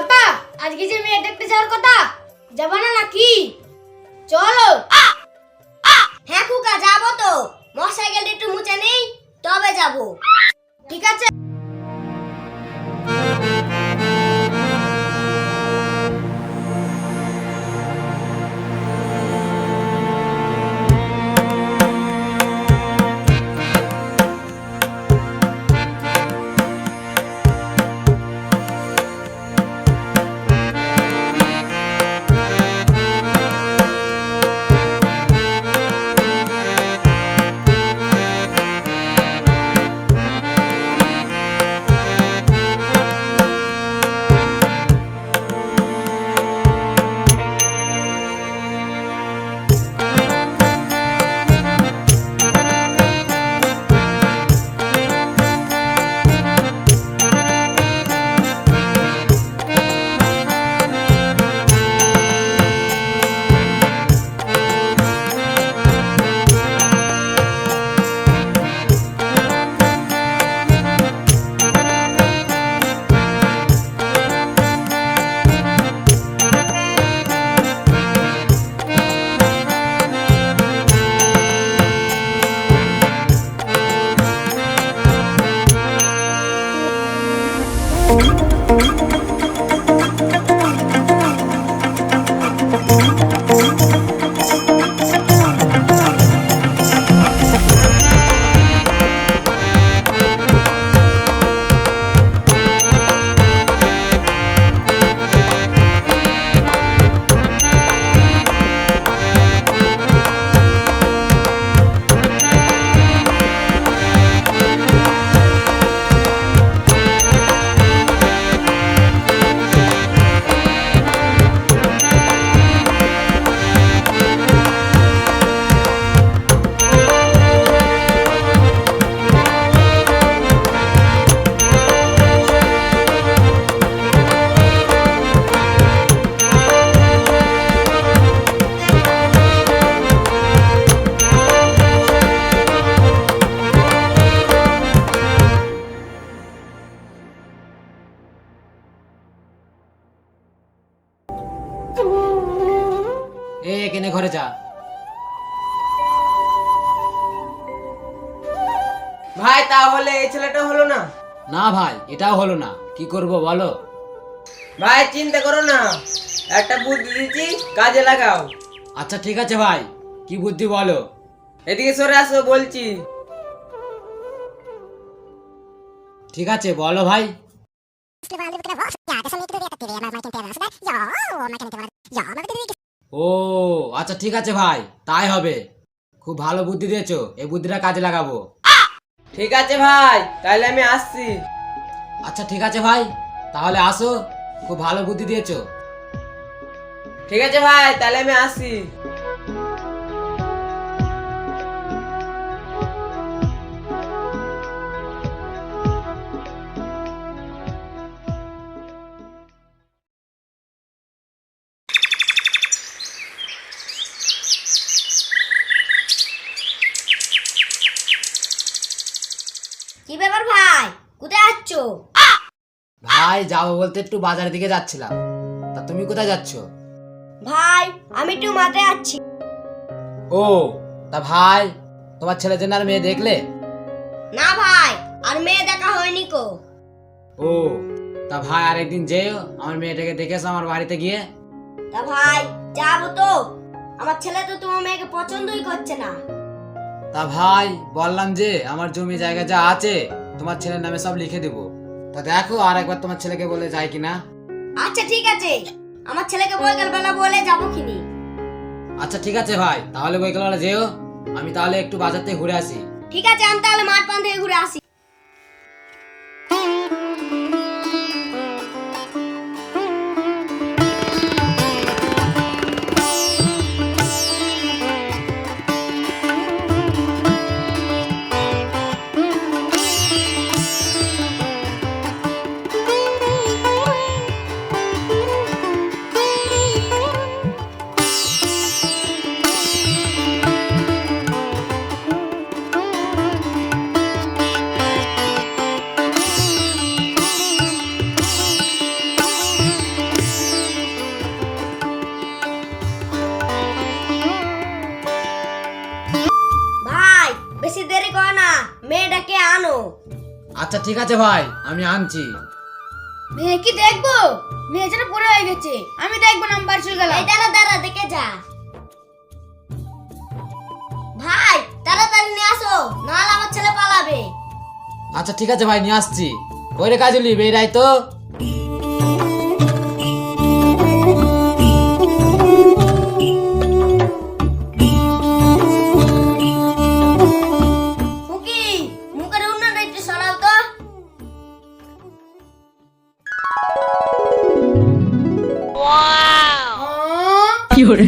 আপা, আজকে যে মেয়ে দেখতে যাওয়ার কথা, যাবা না নাকি? চলো। হ্যাঁ কুকা যাব তো। মোটরসাইকেলটা একটু মুছে নেই, তবে যাব। ঠিক আছে? এ কেনে ঘরে যা। ভাই তাহলে এই ছেলেটা হলো না? না ভাই এটাও হলো না। কি করব বলো? ভাই চিন্তা করো না। একটা বুদ্ধি দিচ্ছি কাজে লাগাও। আচ্ছা ঠিক আছে ভাই। কি বুদ্ধি বলো? এদিকে সরে আসো বলছি। ঠিক আছে বলো ভাই। ও আচ্ছা ঠিক আছে ভাই তাই হবে। খুব ভালো বুদ্ধি দিয়েছ এই বুদ্ধিটা কাজে লাগাবো। ঠিক আছে ভাই তাহলে আমি আসছি। আচ্ছা ঠিক আছে ভাই তাহলে আসো খুব ভালো বুদ্ধি দিয়েছ। ঠিক আছে ভাই তাহলে আমি আসছি। কি ব্যাপার ভাই? কোথায় যাচ্ছ? ভাই যাব বলতে একটু বাজারের দিকে যাচ্ছিলাম। তা তুমি কোথায় যাচ্ছ? ভাই আমি একটু মাঠে যাচ্ছি। ও তা ভাই তোমার ছেলে জন্য আর মেয়ে দেখলে? না ভাই আর মেয়ে দেখা হয়নি কো। ও তা ভাই আরেকদিন যেও আমার মেয়েটাকে দেখেছ আমার বাড়িতে গিয়ে? তা ভাই যাব তো। আমার ছেলে তো তোমার মেয়েকে পছন্দই করছে না। তা ভাই বললাম যে আমার জমি জায়গা যা আছে তোমার ছেলের নামে সব লিখে দেবো। তা দেখো আর একবার তোমার ছেলেকে বলে যায় কিনা আচ্ছা ঠিক আছে। আমার ছেলেকে বৈকাল বেলা বলে যাব কিনি আচ্ছা ঠিক আছে ভাই তাহলে বইকালবেলা যেও। আমি তাহলে একটু বাজার থেকে ঘুরে আসি। ঠিক আছে আমি তাহলে মাঠ পান থেকে ঘুরে আসি। আচ্ছা ঠিক আছে ভাই আমি আনছি। মেয়ে কি দেখব? মেয়ে যেন পড়ে হয়ে গেছে। আমি দেখব নাম্বার আমি বাড়ি চলে গেলাম এই দাঁড়া দাঁড়া দেখে যা। ভাই তাড়াতাড়ি নিয়ে আসো নাহলে আমার ছেলে পালাবে। আচ্ছা ঠিক আছে ভাই নিয়ে আসছি। ওই রে কাজলি বেরাই তো। করে।